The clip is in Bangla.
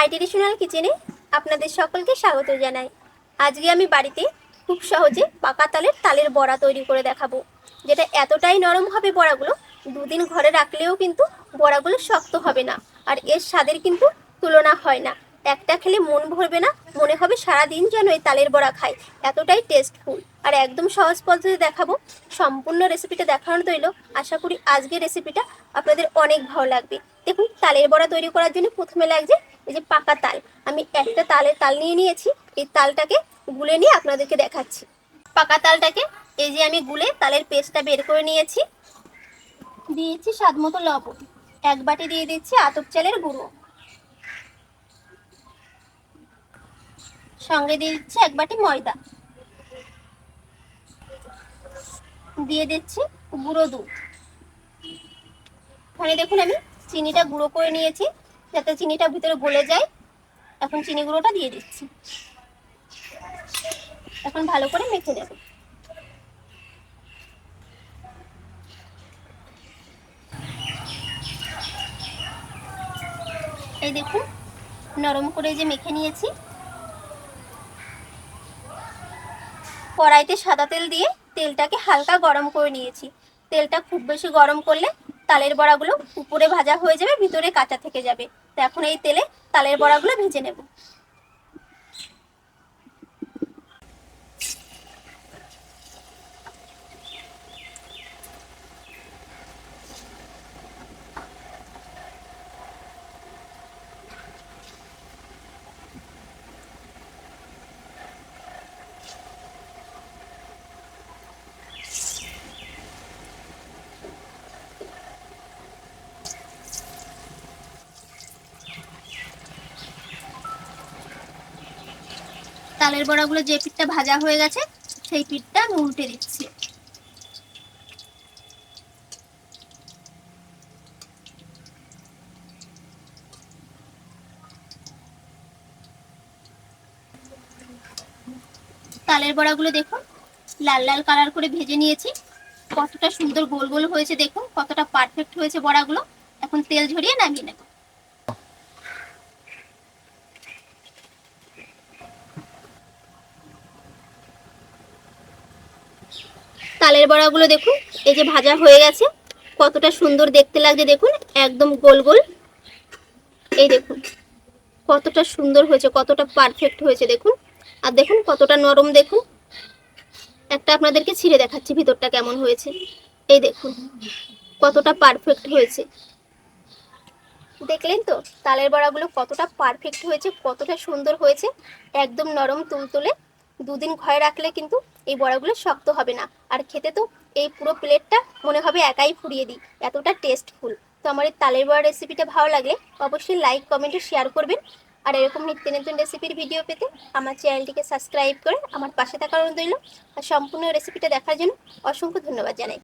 মাই ট্রেডিশনাল কিচেনে আপনাদের সকলকে স্বাগত জানাই। আজকে আমি বাড়িতে খুব সহজে পাকা তালের তালের বড়া তৈরি করে দেখাবো। যেটা এতটাই নরম হবে বড়াগুলো, দুদিন ঘরে রাখলেও কিন্তু বড়াগুলো শক্ত হবে না আর এর স্বাদের কিন্তু তুলনা হয় না। একটা খেলে মন ভরবে না, মনে হবে সারাদিন যেন এই তালের বড়া খাই। এতটাই টেস্টফুল আর একদম সহজ পদ্ধতি দেখাবো। সম্পূর্ণ রেসিপিটা দেখানোর তৈল, আশা করি আজকের রেসিপিটা আপনাদের অনেক ভালো লাগবে। দেখুন, তালের বড়া তৈরি করার জন্য প্রথমে লাগছে এই যে পাকা তাল, আমি একটা তালের তাল নিয়ে নিয়েছি, এই তালটাকে গুলে নিয়ে আপনাদেরকে দেখাচ্ছি। পাকা তালটাকে, এই যে আমি গুলে তালের পেস্টটা বের করে নিয়েছি। দিয়েছি স্বাদ মতো লবণ। এক বাটি দিয়ে দিচ্ছি আতপ চালের গুঁড়ো। সঙ্গে দিয়ে দিচ্ছি এক বাটি ময়দা। দিয়ে দিচ্ছি গুঁড়ো দুধ। এখানে দেখুন আমি চিনিটা গুঁড়ো করে নিয়েছি। যাতে চিনিটা ভিতরে গলে যায়, এখন চিনি গুঁড়োটা দিয়ে দিচ্ছি। এখন ভালো করে মেখে নেব। এই দেখুন, নরম করে যে মেখে নিয়েছি। কড়াইতে সাদা তেল দিয়ে তেলটাকে হালকা গরম করে নিয়েছি। তেলটা খুব বেশি গরম করলে তালের বড়াগুলো উপরে ভাজা হয়ে যাবে, ভিতরে কাঁচা থেকে যাবে। তো এখন এই তেলে তালের বড়াগুলো ভেজে নেব। তালের বড়াগুলো যে পিঠটা ভাজা হয়ে গেছে, সেই পিঠটা আমি উল্টে দিচ্ছি। তালের বড়াগুলো দেখুন, লাল লাল কালার করে ভেজে নিয়েছি। কতটা সুন্দর গোল গোল হয়েছে দেখুন, কতটা পারফেক্ট হয়েছে বড়াগুলো। এখন তেল ঝরিয়ে নামিয়ে নেব। তালের বড়াগুলো দেখুন, এই যে ভাজা হয়ে গেছে। কতটা সুন্দর দেখতে লাগছে, দেখুন, একদম গোল গোল। এই দেখুন, কতটা সুন্দর হয়েছে, কতটা পারফেক্ট হয়েছে, দেখুন। আর দেখুন, কতটা নরম, দেখুন। একটা আপনাদেরকে ছিঁড়ে দেখাচ্ছি ভিতরটা কেমন হয়েছে। এই দেখুন, কতটা পারফেক্ট হয়েছে। দেখলেন তো, তালের বড়াগুলো কতটা পারফেক্ট হয়েছে, কতটা সুন্দর হয়েছে, একদম নরম, তুলতুলে। দুদিন ঘরে রাখলে কিন্তু এই বড়াগুলো শক্ত হবে না। আর খেতে তো এই পুরো প্লেটটা মনে হবে একাই ফুরিয়ে দিই। এতটা টেস্টফুল তো আমার এই তালের বড়া রেসিপিটা ভালো লাগলে অবশ্যই লাইক কমেন্টে শেয়ার করবেন। আর এরকম নিত্য নতুন রেসিপির ভিডিও পেতে আমার চ্যানেলটিকে সাবস্ক্রাইব করে আমার পাশে থাকার অনুরোধ রইল। আর সম্পূর্ণ রেসিপিটা দেখার জন্য অসংখ্য ধন্যবাদ জানাই।